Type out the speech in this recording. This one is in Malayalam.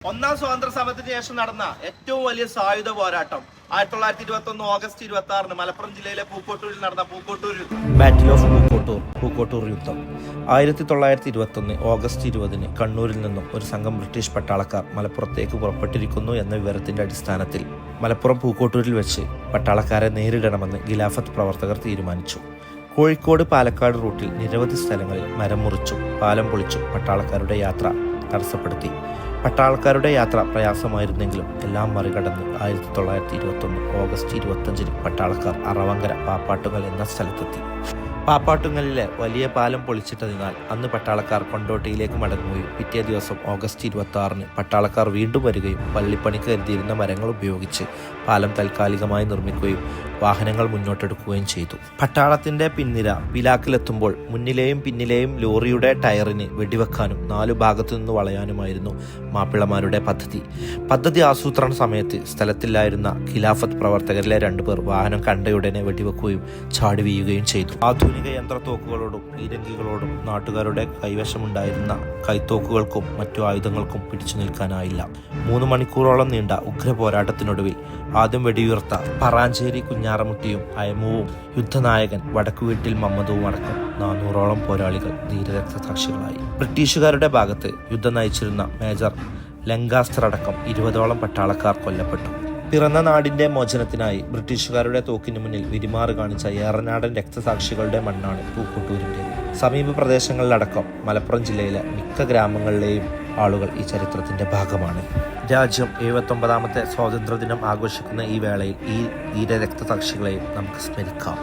ഒന്നാം സ്വാതന്ത്ര്യ സമരത്തിന് ശേഷം നടന്ന ഏറ്റവും വലിയ സായുധ പോരാട്ടം ആയിരത്തി തൊള്ളായിരത്തി ഇരുപത്തി ഒന്ന് ഓഗസ്റ്റ് ഇരുപത്തി ആറിന് മലപ്പുറം ജില്ലയിലെ പൂക്കോട്ടൂരിൽ നടന്ന പൂക്കോട്ടൂർ ബാറ്റിൽ ഓഫ് പൂക്കോട്ടൂർ പൂക്കോട്ടൂർ യുദ്ധം. ആയിരത്തി തൊള്ളായിരത്തി ഇരുപത്തൊന്ന് ഓഗസ്റ്റ് ഇരുപതിന് കണ്ണൂരിൽ നിന്നും ഒരു സംഘം ബ്രിട്ടീഷ് പട്ടാളക്കാർ മലപ്പുറത്തേക്ക് പുറപ്പെട്ടിരിക്കുന്നു എന്ന വിവരത്തിന്റെ അടിസ്ഥാനത്തിൽ മലപ്പുറം പൂക്കോട്ടൂരിൽ വെച്ച് പട്ടാളക്കാരെ നേരിടണമെന്ന് ഖിലാഫത്ത് പ്രവർത്തകർ തീരുമാനിച്ചു. കോഴിക്കോട് പാലക്കാട് റൂട്ടിൽ നിരവധി സ്ഥലങ്ങളിൽ മരം മുറിച്ചും പാലം പൊളിച്ചും പട്ടാളക്കാരുടെ യാത്ര തടസ്സപ്പെടുത്തി. പട്ടാളക്കാരുടെ യാത്ര പ്രയാസമായിരുന്നെങ്കിലും എല്ലാം മറികടന്ന് ആയിരത്തി തൊള്ളായിരത്തി ഇരുപത്തൊന്ന് ഓഗസ്റ്റ് ഇരുപത്തഞ്ചിന് പട്ടാളക്കാർ അറവങ്കര പാപ്പാട്ടുങ്ങൽ എന്ന സ്ഥലത്തെത്തി. പാപ്പാട്ടുങ്ങലിലെ വലിയ പാലം പൊളിച്ചിട്ടതിനാൽ അന്ന് പട്ടാളക്കാർ കൊണ്ടോട്ടിയിലേക്ക് മടങ്ങുകയും പിറ്റേ ദിവസം ഓഗസ്റ്റ് ഇരുപത്തി ആറിന് പട്ടാളക്കാർ വീണ്ടും വരികയും പള്ളിപ്പണിക്ക് കരുതിയിരുന്ന മരങ്ങൾ ഉപയോഗിച്ച് പാലം താൽക്കാലികമായി നിർമ്മിക്കുകയും വാഹനങ്ങൾ മുന്നോട്ടെടുക്കുകയും ചെയ്തു. പട്ടാളത്തിന്റെ പിന്നിര പിലാക്കിലെത്തുമ്പോൾ മുന്നിലെയും പിന്നിലെയും ലോറിയുടെ ടയറിന് വെടിവെക്കാനും നാലു ഭാഗത്തു നിന്ന് വളയാനുമായിരുന്നു മാപ്പിളമാരുടെ പദ്ധതി. പദ്ധതി ആസൂത്രണ സമയത്ത് സ്ഥലത്തില്ലായിരുന്ന ഖിലാഫത്ത് പ്രവർത്തകരിലെ രണ്ടുപേർ വാഹനം കണ്ടയുടനെ വെടിവെക്കുകയും ചാടി വീഴുകയും ചെയ്തു. ആധുനിക യന്ത്രത്തോക്കുകളോടും പീരങ്കികളോടും നാട്ടുകാരുടെ കൈവശമുണ്ടായിരുന്ന കൈത്തോക്കുകൾക്കും മറ്റു ആയുധങ്ങൾക്കും പിടിച്ചു നിൽക്കാനായില്ല. മൂന്ന് മണിക്കൂറോളം നീണ്ട ഉഗ്ര പോരാട്ടത്തിനൊടുവിൽ ആദ്യം വെടിയുയർത്ത പറാഞ്ചേരി കുഞ്ഞാറമുട്ടിയും അയമുവും യുദ്ധനായകൻ വടക്കുവീട്ടിൽ മമ്മദവും അടക്കം നാനൂറോളം പോരാളികൾ ധീരരക്തസാക്ഷികളായി. ബ്രിട്ടീഷുകാരുടെ ഭാഗത്ത് യുദ്ധം നയിച്ചിരുന്ന മേജർ ലങ്കാസ്റ്റർ അടക്കം ഇരുപതോളം പട്ടാളക്കാർ കൊല്ലപ്പെട്ടു. പിറന്ന നാടിന്റെ മോചനത്തിനായി ബ്രിട്ടീഷുകാരുടെ തോക്കിന് മുന്നിൽ വിരിമാറ് കാണിച്ച ഏറനാടൻ രക്തസാക്ഷികളുടെ മണ്ണാണ് പൂക്കോട്ടൂരിന്റെത് സമീപ പ്രദേശങ്ങളിലടക്കം മലപ്പുറം ജില്ലയിലെ മിക്ക ഗ്രാമങ്ങളിലെയും ആളുകൾ ഈ ചരിത്രത്തിന്റെ ഭാഗമാണ്. രാജ്യം എഴുപത്തൊമ്പതാമത്തെ സ്വാതന്ത്ര്യദിനം ആഘോഷിക്കുന്ന ഈ വേളയിൽ ഈ ധീര രക്തസാക്ഷികളെയും നമുക്ക് സ്മരിക്കാം.